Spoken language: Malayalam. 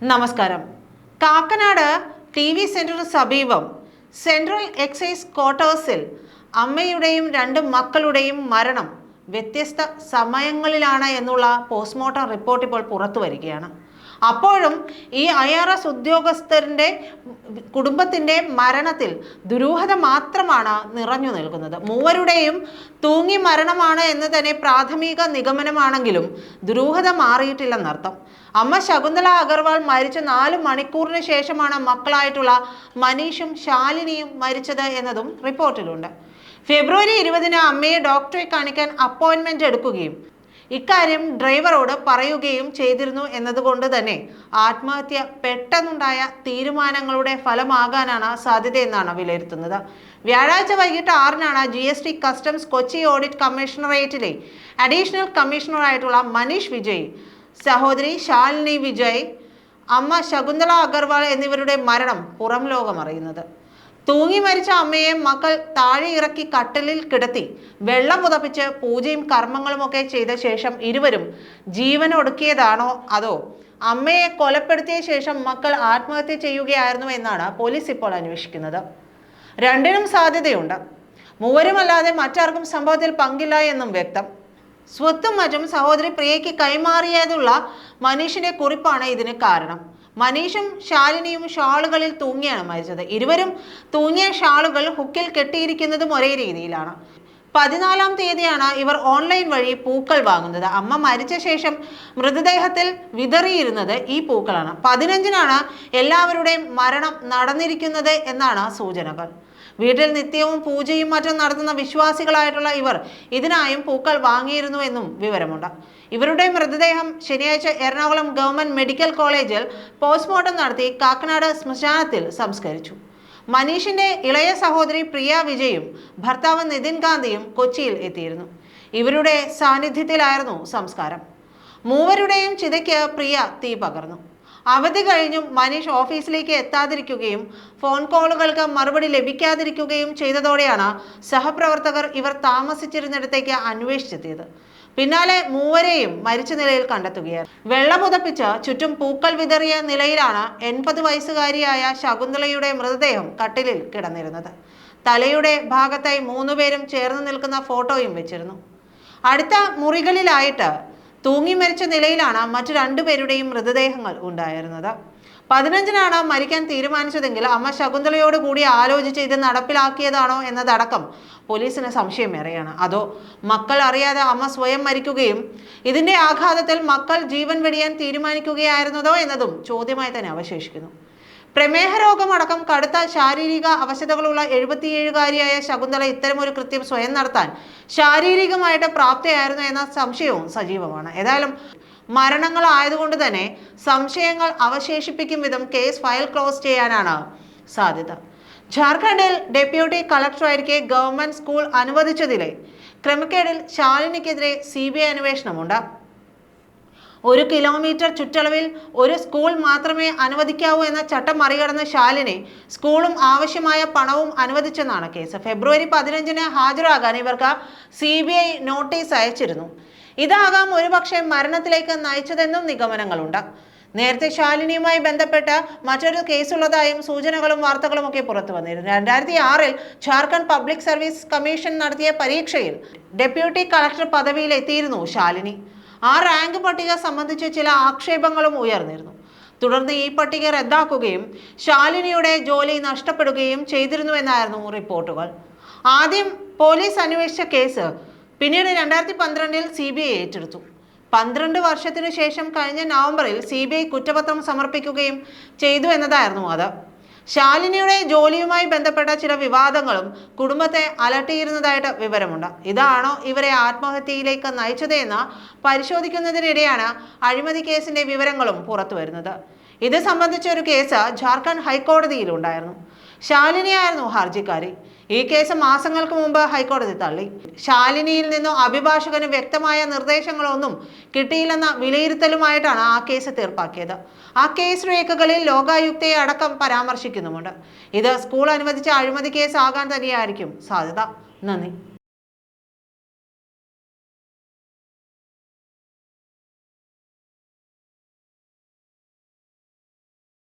നമസ്കാരം. കാക്കനാട് ടി വി സെന്ററിന് സമീപം സെൻട്രൽ എക്സൈസ് ക്വാർട്ടേഴ്സിൽ അമ്മയുടെയും രണ്ട് മക്കളുടെയും മരണം വ്യത്യസ്ത സമയങ്ങളിലാണ് എന്നുള്ള പോസ്റ്റ്മോർട്ടം റിപ്പോർട്ട് ഇപ്പോൾ പുറത്തു വരികയാണ്. അപ്പോഴും ഈ ഐ ആർ എസ് ഉദ്യോഗസ്ഥരുടെ കുടുംബത്തിന്റെ മരണത്തിൽ ദുരൂഹത മാത്രമാണ് നിറഞ്ഞു നിൽക്കുന്നത്. മൂവരുടെയും തൂങ്ങി മരണമാണ് എന്ന് തന്നെ പ്രാഥമിക നിഗമനമാണെങ്കിലും ദുരൂഹത മാറിയിട്ടില്ലെന്നർത്ഥം. അമ്മ ശകുന്തള അഗർവാൾ മരിച്ച നാല് മണിക്കൂറിന് ശേഷമാണ് മക്കളായിട്ടുള്ള മനീഷും ശാലിനിയും മരിച്ചത് എന്നതും റിപ്പോർട്ടിലുണ്ട്. ഫെബ്രുവരി ഇരുപതിന് അമ്മയെ ഡോക്ടറെ കാണിക്കാൻ അപ്പോയിൻമെന്റ് എടുക്കുകയും ഇക്കാര്യം ഡ്രൈവറോട് പറയുകയും ചെയ്തിരുന്നു എന്നതുകൊണ്ട് തന്നെ ആത്മഹത്യ പെട്ടെന്നുണ്ടായ തീരുമാനങ്ങളുടെ ഫലമാകാനാണ് സാധ്യതയെന്നാണ് വിലയിരുത്തുന്നത്. വ്യാഴാഴ്ച വൈകിട്ട് ആറിനാണ് G S T customs Kochi audit കമ്മീഷണറേറ്റിലെ additional കമ്മീഷണറായിട്ടുള്ള മനീഷ് വിജയ് സഹോദരി ശാലിനി വിജയ് അമ്മ ശകുന്തള അഗർവാൾ എന്നിവരുടെ മരണം പുറം ലോകം അറിയുന്നത് തൂങ്ങി മരിച്ച അമ്മയെ മക്കൾ താഴെ ഇറക്കി കട്ടലിൽ കിടത്തി. വെള്ളം പുതപ്പിച്ച് പൂജയും കർമ്മങ്ങളുമൊക്കെ ചെയ്ത ശേഷം ഇരുവരും ജീവൻ ഒടുക്കിയതാണോ അതോ അമ്മയെ കൊലപ്പെടുത്തിയ ശേഷം മക്കൾ ആത്മഹത്യ ചെയ്യുകയായിരുന്നു എന്നാണ് പോലീസ് ഇപ്പോൾ അന്വേഷിക്കുന്നത്. രണ്ടിനും സാധ്യതയുണ്ട്. മൂവരുമല്ലാതെ മറ്റാർക്കും സംഭവത്തിൽ പങ്കില്ല എന്നും വ്യക്തം. സ്വത്തും മറ്റും സഹോദരി പ്രിയയ്ക്ക് കൈമാറിയതുള്ള മനീഷിന്റെ കുറിപ്പാണ് ഇതിന് കാരണം. മനീഷും ശാലിനിയും ഷാളുകളിൽ തൂങ്ങിയാണ് മരിച്ചത്. ഇരുവരും തൂങ്ങിയ ഷാളുകൾ ഹുക്കിൽ കെട്ടിയിരിക്കുന്നതും ഒരേ രീതിയിലാണ്. പതിനാലാം തീയതിയാണ് ഇവർ ഓൺലൈൻ വഴി പൂക്കൾ വാങ്ങുന്നത്. അമ്മ മരിച്ച ശേഷം മൃതദേഹത്തിൽ വിതറിയിരുന്നത് ഈ പൂക്കളാണ്. പതിനഞ്ചിനാണ് എല്ലാവരുടെയും മരണം നടന്നിരിക്കുന്നത് എന്നാണ് സൂചനകൾ. വീട്ടിൽ നിത്യവും പൂജയും മറ്റും നടത്തുന്ന വിശ്വാസികളായിട്ടുള്ള ഇവർ ഇതിനായും പൂക്കൾ വാങ്ങിയിരുന്നു എന്നും വിവരമുണ്ട്. ഇവരുടെ മൃതദേഹം ശനിയാഴ്ച എറണാകുളം ഗവൺമെന്റ് മെഡിക്കൽ കോളേജിൽ പോസ്റ്റ്മോർട്ടം നടത്തി കാക്കനാട് ശ്മശാനത്തിൽ സംസ്കരിച്ചു. മനീഷിന്റെ ഇളയ സഹോദരി പ്രിയ വിജയും ഭർത്താവ് നിതിൻ ഗാന്ധിയും കൊച്ചിയിൽ എത്തിയിരുന്നു. ഇവരുടെ സാന്നിധ്യത്തിലായിരുന്നു സംസ്കാരം. മൂവരുടെയും ചിതയ്ക്ക് പ്രിയ തീ പകർന്നു. അവധി കഴിഞ്ഞും മനീഷ് ഓഫീസിലേക്ക് എത്താതിരിക്കുകയും ഫോൺ കോളുകൾക്ക് മറുപടി ലഭിക്കാതിരിക്കുകയും ചെയ്തതോടെയാണ് സഹപ്രവർത്തകർ ഇവർ താമസിച്ചിരുന്നിടത്തേക്ക് അന്വേഷിച്ചെത്തിയത്. പിന്നാലെ മൂവരെയും മരിച്ച നിലയിൽ കണ്ടെത്തുകയായിരുന്നു വെള്ളമുതപ്പിച്ച് ചുറ്റും പൂക്കൾ വിതറിയ നിലയിലാണ് എൺപത് വയസ്സുകാരിയായ ശകുന്തളയുടെ മൃതദേഹം കട്ടിലിൽ കിടന്നിരുന്നത്. തലയുടെ ഭാഗത്തായി മൂന്നുപേരും ചേർന്ന് നിൽക്കുന്ന ഫോട്ടോയും വെച്ചിരുന്നു. അടുത്ത മുറികളിലായിട്ട് തൂങ്ങി മരിച്ച നിലയിലാണ് മറ്റു രണ്ടുപേരുടെയും മൃതദേഹങ്ങൾ ഉണ്ടായിരുന്നത്. പതിനഞ്ചിനാണ് മരിക്കാൻ തീരുമാനിച്ചതെങ്കിൽ അമ്മ ശകുന്തളയോട് കൂടി ആലോചിച്ച് ഇത് നടപ്പിലാക്കിയതാണോ എന്നതടക്കം പോലീസിന് സംശയമേറെയാണ്. അതോ മക്കൾ അറിയാതെ അമ്മ സ്വയം മരിക്കുകയും ഇതിന്റെ ആഘാതത്തിൽ മക്കൾ ജീവൻ വെടിയാൻ തീരുമാനിക്കുകയായിരുന്നതോ എന്നതും ചോദ്യമായി തന്നെ അവശേഷിക്കുന്നു. പ്രമേഹ രോഗമടക്കം കടുത്ത ശാരീരിക അവശതകളുള്ള എഴുപത്തിയേഴുകാരിയായ ശകുന്തള ഇത്തരമൊരു കൃത്യം സ്വയം നടത്താൻ ശാരീരികമായിട്ട് പ്രാപ്തിയായിരുന്നു എന്ന സംശയവും സജീവമാണ്. ഏതായാലും മരണങ്ങൾ ആയതുകൊണ്ട് തന്നെ സംശയങ്ങൾ അവശേഷിപ്പിക്കും വിധം കേസ് ഫയൽ ക്ലോസ് ചെയ്യാനാണ് സാധ്യത. ജാർഖണ്ഡിൽ ഡെപ്യൂട്ടി കളക്ടറായിരിക്കെ ഗവൺമെന്റ് സ്കൂൾ അനുവദിച്ചതിലെ ക്രമക്കേടിൽ ശാലിനിക്കെതിരെ സി ബി ഐ അന്വേഷണമുണ്ട്. ഒരു കിലോമീറ്റർ ചുറ്റളവിൽ ഒരു സ്കൂൾ മാത്രമേ അനുവദിക്കാവൂ എന്ന ചട്ടം മറികടന്ന ശാലിനെ സ്കൂളും ആവശ്യമായ പണവും അനുവദിച്ചെന്നാണ് കേസ്. ഫെബ്രുവരി പതിനഞ്ചിന് ഹാജരാകാൻ ഇവർക്ക് സി നോട്ടീസ് അയച്ചിരുന്നു. ഇതാകാം ഒരുപക്ഷെ മരണത്തിലേക്ക് നയിച്ചതെന്നും നിഗമനങ്ങളുണ്ട്. നേരത്തെ ശാലിനിയുമായി ബന്ധപ്പെട്ട് മറ്റൊരു കേസുള്ളതായും സൂചനകളും വാർത്തകളും ഒക്കെ പുറത്തു വന്നിരുന്നു. രണ്ടായിരത്തി ആറിൽ ജാർഖണ്ഡ് പബ്ലിക് സർവീസ് കമ്മീഷൻ നടത്തിയ പരീക്ഷയിൽ ഡെപ്യൂട്ടി കളക്ടർ പദവിയിൽ എത്തിയിരുന്നു ശാലിനി. ആ റാങ്ക് പട്ടിക സംബന്ധിച്ച് ചില ആക്ഷേപങ്ങളും ഉയർന്നിരുന്നു. തുടർന്ന് ഈ പട്ടിക റദ്ദാക്കുകയും ശാലിനിയുടെ ജോലി നഷ്ടപ്പെടുകയും ചെയ്തിരുന്നുവെന്നായിരുന്നു റിപ്പോർട്ടുകൾ. ആദ്യം പോലീസ് അന്വേഷിച്ച കേസ് പിന്നീട് രണ്ടായിരത്തി പന്ത്രണ്ടിൽ സി ബി ഐ ഏറ്റെടുത്തു. പന്ത്രണ്ട് വർഷത്തിനു ശേഷം കഴിഞ്ഞ നവംബറിൽ സി ബി ഐ കുറ്റപത്രം സമർപ്പിക്കുകയും ചെയ്തു എന്നതായിരുന്നു അത്. ശാലിനിയുടെ ജോലിയുമായി ബന്ധപ്പെട്ട ചില വിവാദങ്ങളും കുടുംബത്തെ അലട്ടിയിരുന്നതായിട്ട് വിവരമുണ്ട്. ഇതാണോ ഇവരെ ആത്മഹത്യയിലേക്ക് നയിച്ചതെന്ന് പരിശോധിക്കുന്നതിനിടെയാണ് അഴിമതി കേസിന്റെ വിവരങ്ങളും പുറത്തു വരുന്നത് ഇത് സംബന്ധിച്ച ഒരു കേസ് ജാർഖണ്ഡ് ഹൈക്കോടതിയിൽ ഉണ്ടായിരുന്നു. ശാലിനിയായിരുന്നു ഹർജിക്കാരി. ഈ കേസ് മാസങ്ങൾക്ക് മുമ്പ് ഹൈക്കോടതി തള്ളി. ശാലിനിയിൽ നിന്നും അഭിഭാഷകന് വ്യക്തമായ നിർദ്ദേശങ്ങളൊന്നും കിട്ടിയില്ലെന്ന വിലയിരുത്തലുമായിട്ടാണ് ആ കേസ് തീർപ്പാക്കിയത്. ആ കേസ് രേഖകളിൽ ലോകായുക്തയെ അടക്കം പരാമർശിക്കുന്നുമുണ്ട്. ഇത് സ്കൂൾ അനുവദിച്ച അഴിമതി കേസ് ആകാൻ തന്നെയായിരിക്കും സാധ്യത. നന്ദി.